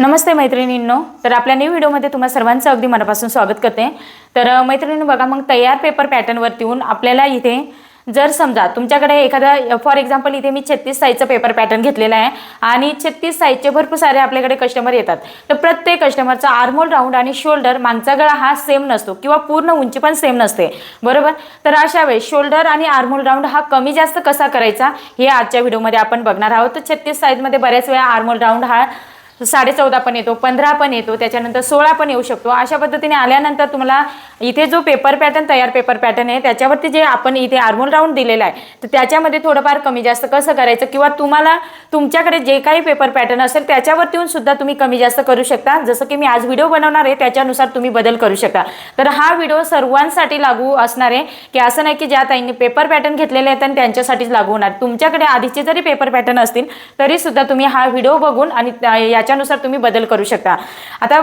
नमस्ते मैत्रिणींनो. तर आपल्या न्यू व्हिडिओमध्ये तुम्हा सर्वांचं अगदी मनापासून स्वागत करते. तर अ, मैत्रिणींनो बघा मग तयार पेपर पॅटर्नवरती येऊन आपल्याला इथे जर समजा तुमच्याकडे एखादा फॉर एक्झाम्पल इथे मी छत्तीस साईजचा पेपर पॅटर्न घेतलेला आहे आणि छत्तीस साईजचे भरपूर सारे आपल्याकडे कस्टमर येतात. तर प्रत्येक कस्टमरचा आर्मोल राऊंड आणि शोल्डर मागचा गळा हा सेम नसतो किंवा पूर्ण उंची पण सेम नसते. बरोबर? तर अशा वेळेस शोल्डर आणि आर्मोल राऊंड हा कमी जास्त कसा करायचा हे आजच्या व्हिडिओमध्ये आपण बघणार आहोत. तर छत्तीस साईजमध्ये बऱ्याच वेळा आर्मोल राऊंड हा साडे चौदा पण येतो पंधरा पण येतो त्याच्यानंतर सोळा पण येऊ शकतो. अशा पद्धतीने आल्यानंतर तुम्हाला इथे जो पेपर पॅटर्न तयार पेपर पॅटर्न आहे त्याच्यावरती जे आपण इथे आर्मोल राऊंड दिलेला आहे तर त्याच्यामध्ये थोडंफार कमी जास्त कसं करायचं किंवा तुम्हाला तुमच्याकडे जे काही पेपर पॅटर्न असेल त्याच्यावरती येऊन सुद्धा तुम्ही कमी जास्त करू शकता. जसं की मी आज व्हिडिओ बनवणार आहे त्याच्यानुसार तुम्ही बदल करू शकता. तर हा व्हिडिओ सर्वांसाठी लागू असणार आहे की असं नाही की ज्या ताईंनी पेपर पॅटर्न घेतलेले आहेत आणि त्यांच्यासाठीच लागू होणार. तुमच्याकडे आधीचे जरी पेपर पॅटर्न असतील तरी सुद्धा तुम्ही हा व्हिडिओ बघून आणि त्या- त्याच्यानुसार तुम्ही बदल करू शकता. आता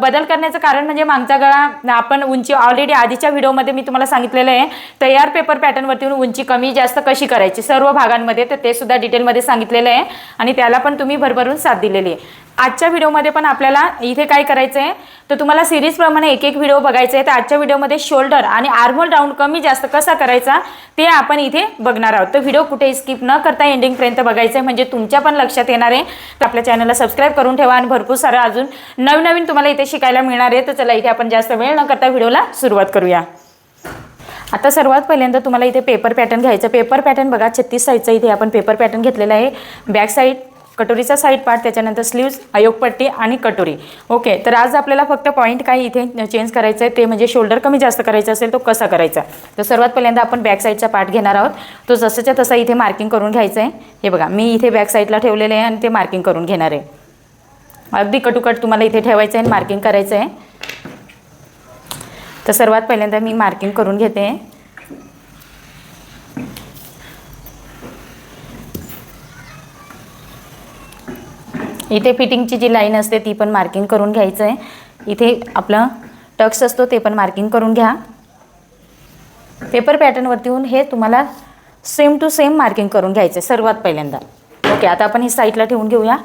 बदल करण्याचं कारण म्हणजे मागचा गळा आपण उंची ऑलरेडी आधीच्या व्हिडिओमध्ये मी तुम्हाला सांगितलेलं आहे तयार पेपर पॅटर्नवरती उंची कमी जास्त कशी करायची? सर्व भागांमध्ये तर ते सुद्धा डिटेलमध्ये सांगितलेलं आहे आणि त्याला पण तुम्ही भरभरून साथ दिलेली आहे. आजच्या व्हिडिओमध्ये पण आपल्याला इथे काय करायचं आहे तर तुम्हाला सिरीजप्रमाणे एक एक व्हिडिओ बघायचा आहे तर आजच्या व्हिडिओमध्ये शोल्डर आणि आर्मोल राऊंड कमी जास्त कसा करायचा ते आपण इथे बघणार आहोत. तर व्हिडिओ कुठे स्किप न करता एंडिंगपर्यंत बघायचं आहे म्हणजे तुमच्या पण लक्षात येणार आहे. तर आपल्या चॅनलला सबस्क्राईब करून ठेवा आणि भरपूर सारं अजून नवीन नवीन तुम्हाला इथे शिकायला मिळणार आहे. तर चला इथे आपण जास्त वेळ न करता व्हिडिओला सुरुवात करूया. आता सर्वात पहिल्यांदा तुम्हाला इथे पेपर पॅटर्न घ्यायचं. पेपर पॅटर्न बघा छत्तीस साईजचा इथे आपण पेपर पॅटर्न घेतलेला आहे. बॅक साईड कटोरीचा साईड पार्ट त्याच्यानंतर स्लीव्ज आयोगपट्टी आणि कटोरी. ओके तर आज आपल्याला फक्त पॉईंट काय इथे चेंज करायचं आहे ते म्हणजे शोल्डर कमी जास्त करायचं असेल तो कसा करायचा? तर सर्वात पहिल्यांदा आपण बॅक साईडचा पार्ट घेणार आहोत. तो जसंच्या तसा इथे मार्किंग करून घ्यायचं आहे हे बघा मी इथे बॅक साईडला ठेवलेले आहे आणि ते मार्किंग करून घेणार आहे. अगदी कटुकट तुम्हाला इथे ठेवायचं आहे आणि मार्किंग करायचं आहे तर सर्वात पहिल्यांदा मी मार्किंग करून घेते. इथे फिटिंगची जी लाईन असते ती पण मार्किंग करून घ्यायचं आहे इथे आपलं टक्स असतो ते पण मार्किंग करून घ्या. पेपर पॅटर्नवरती येऊन हे तुम्हाला सेम टू सेम मार्किंग करून घ्यायचं आहे सर्वात पहिल्यांदा. ओके आता आपण ही साईडला ठेवून घेऊया.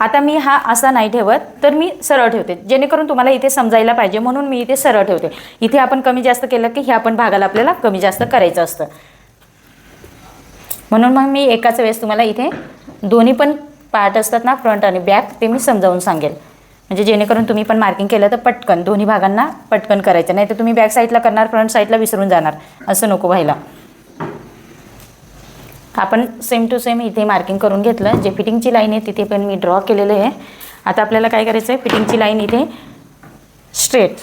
आता मी हा असा नाही ठेवत तर मी सरळ ठेवते. जेणेकरून तुम्हाला इथे समजायला पाहिजे म्हणून मी इथे सरळ ठेवते. इथे आपण कमी जास्त केलं की ह्या पण भागाला आपल्याला कमी जास्त करायचं असतं. म्हणून मग मी एकाच वेळेस तुम्हाला इथे दोन्ही पण पार्ट असतात ना फ्रंट आणि बॅक ते मी समजावून सांगेल. म्हणजे जेणेकरून तुम्ही पण मार्किंग केलं तर पटकन दोन्ही भागांना पटकन करायचं. नाही तर तुम्ही बॅक साईडला करणार फ्रंट साईडला विसरून जाणार. असं नको व्हायला. आपण सेम टू सेम इथे मार्किंग करून घेतलं. जे फिटिंगची लाईन आहे तिथे पण मी ड्रॉ केलेलं आहे. आता आपल्याला काय करायचं आहे फिटिंगची लाईन इथे स्ट्रेट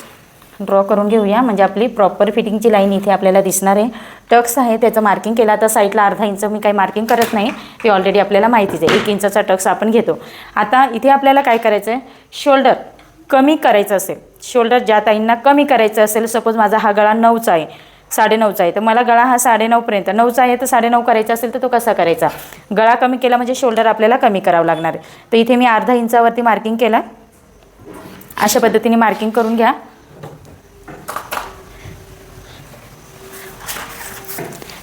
ड्रॉ करून घेऊया. म्हणजे आपली प्रॉपर फिटिंगची लाईन इथे आपल्याला दिसणार आहे. टक्स आहे त्याचं मार्किंग केलं. आता साईडला अर्धा इंच मी काही मार्किंग करत नाही. ते ऑलरेडी आपल्याला माहितीच आहे. एक इंचाचा टक्स आपण घेतो. आता इथे आपल्याला काय करायचं आहे शोल्डर कमी करायचं असेल. शोल्डर ज्या ताईंना कमी करायचं असेल सपोज माझा हा गळा नऊचा आहे साडेनऊचा आहे तर मला गळा हा साडेनऊपर्यंत नऊचा आहे तर साडेनऊ करायचा असेल तर तो कसा करायचा? गळा कमी केला म्हणजे शोल्डर आपल्याला कमी करावं लागणार आहे. तर इथे मी अर्धा इंचावरती मार्किंग केलं अशा पद्धतीने मार्किंग करून घ्या.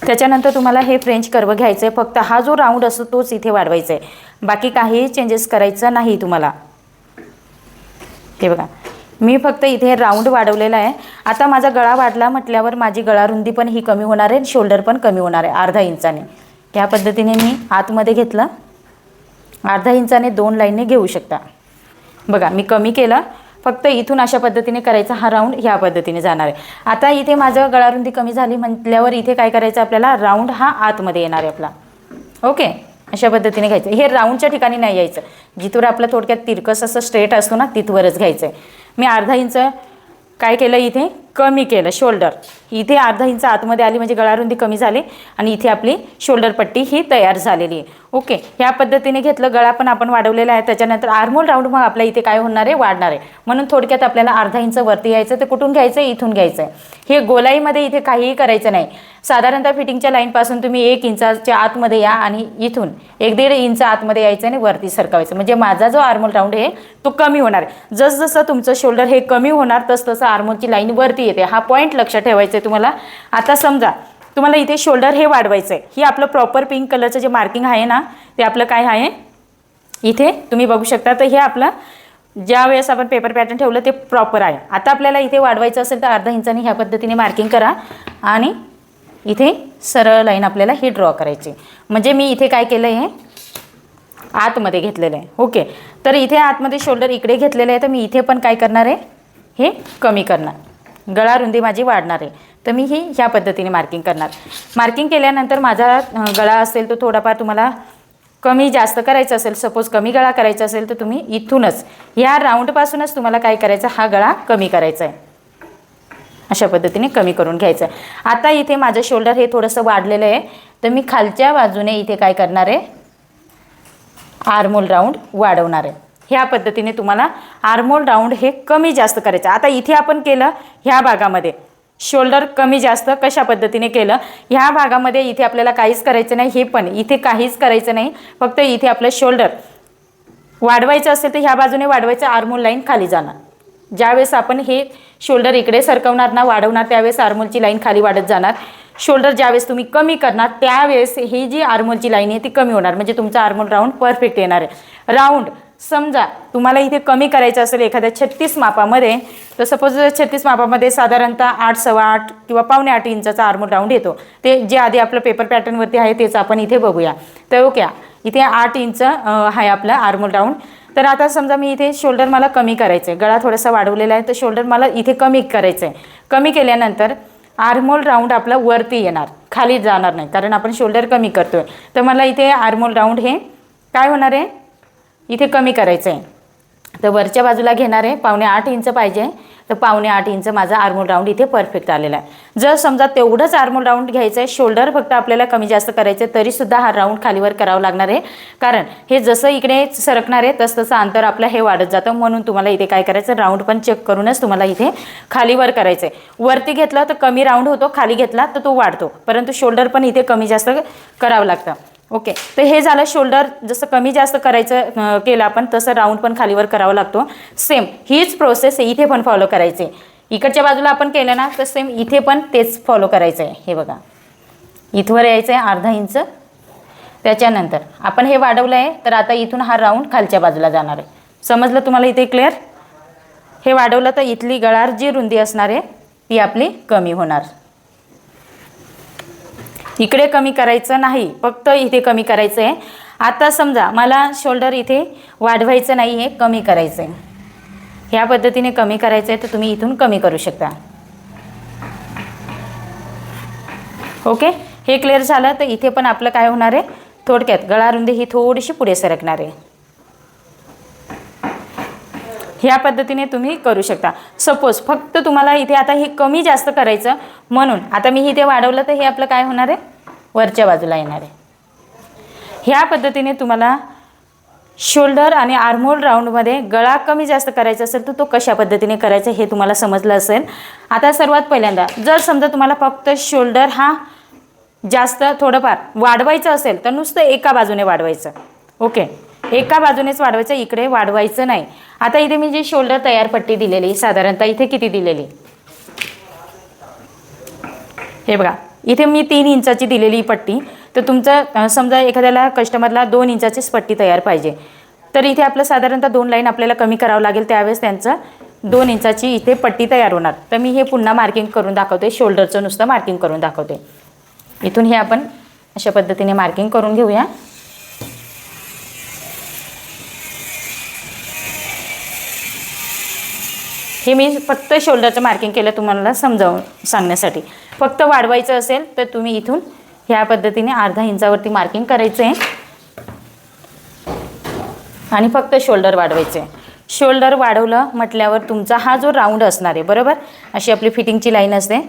त्याच्यानंतर तुम्हाला हे फ्रेंच कर्व घ्यायचं आहे फक्त हा जो राऊंड असतो तोच इथे वाढवायचा आहे बाकी काही चेंजेस करायचं नाही तुम्हाला. हे बघा. मी फक्त इथे राऊंड वाढवलेला आहे. आता माझा गळा वाढला म्हटल्यावर माझी गळा रुंदी पण ही कमी होणार आहे शोल्डर पण कमी होणार आहे अर्धा इंचाने. या पद्धतीने मी आतमध्ये घेतलं. अर्धा इंचाने दोन लाईनने घेऊ शकता. बघा मी कमी केलं. फक्त इथून अशा पद्धतीने करायचा हा राऊंड ह्या पद्धतीने जाणार आहे. आता इथे माझं गळारुंदी कमी झाली म्हटल्यावर इथे काय करायचं आपल्याला? राऊंड हा आतमध्ये येणार आहे आपला. ओके? अशा पद्धतीने घ्यायचं. हे राऊंडच्या ठिकाणी नाही यायचं. जिथवर आपलं थोडक्यात तिरकस असं स्ट्रेट असतो ना तिथवरच घ्यायचं आहे मी अर्धा इंच काय केलं इथे? कमी केलं शोल्डर इथे अर्धा इंच आतमध्ये आली म्हणजे गळारुंदी कमी झाली आणि इथे आपली शोल्डर पट्टी ही तयार झालेली आहे. ओके ह्या पद्धतीने घेतलं गळा पण आपण वाढवलेला आहे. त्याच्यानंतर आर्मोल राऊंड मग आपल्या इथे काय होणार आहे? वाढणार आहे. म्हणून थोडक्यात आपल्याला अर्धा इंच वरती यायचं ते कुठून घ्यायचं? आहे इथून घ्यायचं आहे. हे गोलाईमध्ये इथे काहीही करायचं नाही. साधारणतः फिटिंगच्या लाईनपासून तुम्ही एक इंचाच्या आतमध्ये या आणि इथून एक दीड इंच आतमध्ये यायचं आणि वरती सरकावायचं. म्हणजे माझा जो आर्मोल राऊंड आहे तो कमी होणार आहे. जसजसं तुमचं शोल्डर हे कमी होणार तसतसं आर्मोलची लाईन वरती येते. हा पॉईंट लक्षात ठेवायचा आहे तुम्हाला. आता समजा तुम्हाला इथे शोल्डर हे वाढवायचं आहे ही आपलं प्रॉपर पिंक कलरचं जे मार्किंग आहे ना ते आपलं काय आहे? इथे तुम्ही बघू शकता. तर हे आपलं ज्या वेळेस आपण पेपर पॅटर्न ठेवलं ते प्रॉपर आहे. आता आपल्याला इथे वाढवायचं असेल तर अर्धा इंचाने ह्या पद्धतीने मार्किंग करा. आणि इथे सरळ लाईन आपल्याला ही ड्रॉ करायची. म्हणजे मी इथे काय केलं आहे आतमध्ये घेतलेलं आहे. ओके. तर इथे आतमध्ये शोल्डर इकडे घेतलेलं आहे. तर मी इथे पण काय करणार आहे? हे कमी करणार. गळा रुंदी माझी वाढणार आहे. तर मी ही ह्या पद्धतीने मार्किंग करणार. मार्किंग केल्यानंतर माझा गळा असेल तो थोडाफार तुम्हाला कमी जास्त करायचं असेल सपोज कमी गळा करायचा असेल तर तुम्ही इथूनच ह्या राऊंडपासूनच तुम्हाला काय करायचं हा गळा कमी करायचा आहे. अशा पद्धतीने कमी करून घ्यायचं आहे. आता इथे माझं शोल्डर हे थोडंसं वाढलेलं आहे. तर मी खालच्या बाजूने इथे काय करणार आहे? आर्मोल राऊंड वाढवणार आहे. ह्या पद्धतीने तुम्हाला आर्मोल राऊंड हे कमी जास्त करायचं. आता इथे आपण केलं ह्या भागामध्ये. शोल्डर कमी जास्त कशा पद्धतीने केलं? ह्या भागामध्ये इथे आपल्याला काहीच करायचं नाही हे पण. इथे काहीच करायचं नाही. फक्त इथे आपलं शोल्डर. वाढवायचं असेल तर ह्या बाजूने वाढवायचं आर्मोल लाईन खाली जाणार. ज्यावेळेस आपण हे शोल्डर इकडे सरकवणार ना वाढवणार त्यावेळेस आर्मोलची लाईन खाली वाढत जाणार. शोल्डर ज्यावेळेस तुम्ही कमी करणार त्यावेळेस ही जी आर्मोलची लाईन आहे ती कमी होणार. म्हणजे तुमचा आर्मोल राऊंड परफेक्ट येणार आहे. राऊंड समजा तुम्हाला इथे कमी करायचं असेल एखाद्या छत्तीस मापामध्ये तर सपोज छत्तीस मापामध्ये साधारणतः आठ सव्वा आठ किंवा पावणे आठ इंचाचा आर्मोल राऊंड येतो. ते जे आधी आपलं पेपर पॅटर्नवरती आहे तेच आपण इथे बघूया. तर ओके इथे आठ इंच आहे आपलं आर्मोल राऊंड तर आता समजा मी इथे शोल्डर मला कमी करायचं आहे गळा थोडासा वाढवलेला आहे तर शोल्डर मला इथे कमी करायचं आहे कमी केल्यानंतर आर्मोल राऊंड आपला वरती येणार खाली जाणार नाही कारण आपण शोल्डर कमी करतोय. तर मला इथे आर्मोल राऊंड हे काय होणार आहे? इथे कमी करायचं आहे तर वरच्या बाजूला घेणार आहे पावणे आठ इंच पाहिजे तर पावणे आठ इंच माझा आर्मोल राऊंड इथे परफेक्ट आलेला आहे. जर समजा तेवढंच आर्मोल राऊंड घ्यायचं आहे शोल्डर फक्त आपल्याला कमी जास्त करायचं आहे तरीसुद्धा हा राऊंड खालीवर करावा लागणार आहे. कारण हे जसं इकडे सरकणार आहे तसं तसं अंतर आपलं हे वाढत जातं. म्हणून तुम्हाला इथे काय करायचं राऊंड पण चेक करूनच तुम्हाला इथे खालीवर करायचं आहे वरती घेतलं तर कमी राऊंड होतो खाली घेतला तर तो वाढतो. परंतु शोल्डर पण इथे कमी जास्त करावं लागतं. ओके. तर हे झालं शोल्डर जसं कमी जास्त करायचं केलं आपण तसं राऊंड पण खालीवर करावा लागतो. सेम हीच प्रोसेस इथे पण फॉलो करायची. आहे. इकडच्या बाजूला आपण केलं ना तर सेम इथे पण तेच फॉलो करायचं आहे. हे बघा. इथवर यायचं आहे अर्धा इंच. त्याच्यानंतर आपण हे वाढवलं आहे तर आता इथून हा राऊंड खालच्या बाजूला जाणार आहे. समजलं तुम्हाला इथे क्लिअर हे वाढवलं तर इथली गळार जी रुंदी असणार आहे ती आपली कमी होणार. इकडे कमी करायचं नाही फक्त इथे कमी करायचं आहे आता समजा मला शोल्डर इथे वाढवायचं नाही आहे कमी करायचं आहे ह्या पद्धतीने कमी करायचं आहे तर तुम्ही इथून कमी करू शकता. ओके हे क्लिअर झालं तर इथे पण आपलं काय होणार आहे? थोडक्यात गळारुंदी ही थोडीशी पुढे सरकणार आहे. ह्या पद्धतीने तुम्ही करू शकता. सपोज फक्त तुम्हाला इथे आता हे कमी जास्त करायचं म्हणून आता मी इथे वाढवलं तर हे आपलं काय होणार आहे? वरच्या बाजूला येणार आहे. ह्या पद्धतीने तुम्हाला शोल्डर आणि आर्मोल राऊंडमध्ये गळा कमी जास्त करायचा असेल तर तो कशा पद्धतीने करायचा हे तुम्हाला समजलं असेल. आता सर्वात पहिल्यांदा जर समजा तुम्हाला फक्त शोल्डर हा जास्त थोडंफार वाढवायचं असेल तर नुसतं एका बाजूने वाढवायचं. ओके एका बाजूनेच वाढवायचं इकडे वाढवायचं नाही. आता इथे मी जी शोल्डर तयार पट्टी दिलेली साधारणतः इथे किती दिलेली? हे बघा इथे मी तीन इंचाची दिलेली पट्टी. तर तुमचं समजा एखाद्याला कस्टमरला दोन इंचाचीच पट्टी तयार पाहिजे. तर इथे आपलं साधारणतः दोन लाईन आपल्याला कमी करावं लागेल त्यावेळेस त्यांचं दोन इंचाची इथे पट्टी तयार होणार. तर मी हे पुन्हा मार्किंग करून दाखवते शोल्डरचं नुसतं मार्किंग करून दाखवते. इथून हे आपण अशा पद्धतीने मार्किंग करून घेऊया. हे मी फक्त शोल्डरचं मार्किंग केलं तुम्हाला समजावून सांगण्यासाठी. फक्त वाढवायचं असेल तर तुम्ही इथून ह्या पद्धतीने अर्धा इंचावरती मार्किंग करायचं. आहे आणि फक्त शोल्डर वाढवायचं. आहे शोल्डर वाढवलं म्हटल्यावर तुमचा हा जो राऊंड असणार आहे बरोबर? अशी आपली फिटिंगची लाईन असते.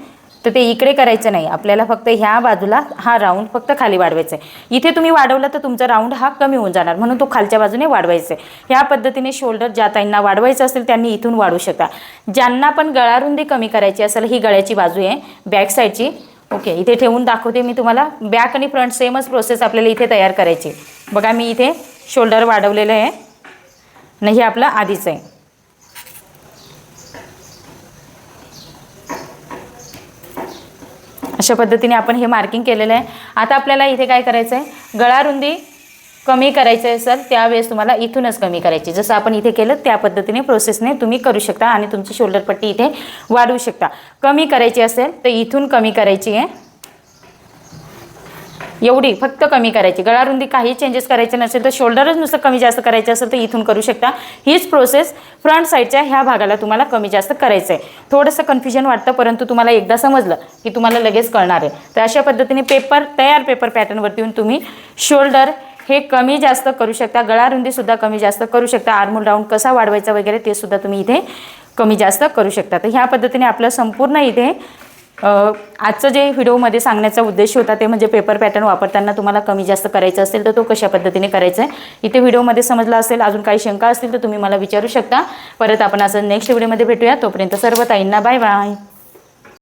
तर ते इकडे करायचं नाही. आपल्याला फक्त ह्या बाजूला हा राऊंड फक्त खाली वाढवायचा आहे इथे तुम्ही वाढवलं तर तुमचा राऊंड हा कमी होऊन जाणार. म्हणून तो खालच्या बाजूने वाढवायचा आहे ह्या पद्धतीने शोल्डर ज्या ताईंना वाढवायचं असेल त्यांनी इथून वाढवू शकता. ज्यांना पण गळारुंदी कमी करायची असेल ही गळ्याची बाजू आहे बॅक साईडची ओके इथे ठेवून दाखवते मी तुम्हाला. बॅक आणि फ्रंट सेमच प्रोसेस आपल्याला इथे तयार करायची. बघा मी इथे शोल्डर वाढवलेलं आहे. नाही हे आपलं आधीच आहे. अशा पद्धतीने आपण हे मार्किंग केलेलं आहे. आता आपल्याला इथे काय करायचं आहे गळारुंदी कमी करायचं असेल त्यावेळेस तुम्हाला इथूनच कमी करायची. जसं आपण इथे केलं त्या पद्धतीने प्रोसेसने तुम्ही करू शकता आणि तुमची शोल्डर पट्टी इथे वाढवू शकता. कमी करायची असेल तर इथून कमी करायची आहे. एवढी फक्त कमी करायची. गळारुंदी काही चेंजेस करायचे नसेल तर शोल्डरच नुसतं कमी जास्त करायचं असेल तर इथून करू शकता. हीच प्रोसेस फ्रंट साईडच्या ह्या भागाला तुम्हाला कमी जास्त करायचं आहे थोडंसं कन्फ्युजन वाटतं परंतु तुम्हाला एकदा समजलं की तुम्हाला लगेच कळणार आहे. तर अशा पद्धतीने पेपर तयार पेपर पॅटर्नवरती येऊन तुम्ही शोल्डर हे कमी जास्त करू शकता. गळारुंदीसुद्धा कमी जास्त करू शकता. आर्मोल राऊंड कसा वाढवायचा वगैरे ते सुद्धा तुम्ही इथे कमी जास्त करू शकता. तर ह्या पद्धतीने आपलं संपूर्ण इथे आजचं जे व्हिडिओमध्ये सांगण्याचा उद्देश होता ते म्हणजे पेपर पॅटर्न वापरताना तुम्हाला कमी जास्त करायचं असेल तर तो कशा पद्धतीने करायचा आहे इथे व्हिडिओमध्ये समजला असेल अजून काही शंका असतील तर तुम्ही मला विचारू शकता. परत आपण असं नेक्स्ट व्हिडिओमध्ये भेटूया. तोपर्यंत सर्व ताईंना बाय बाय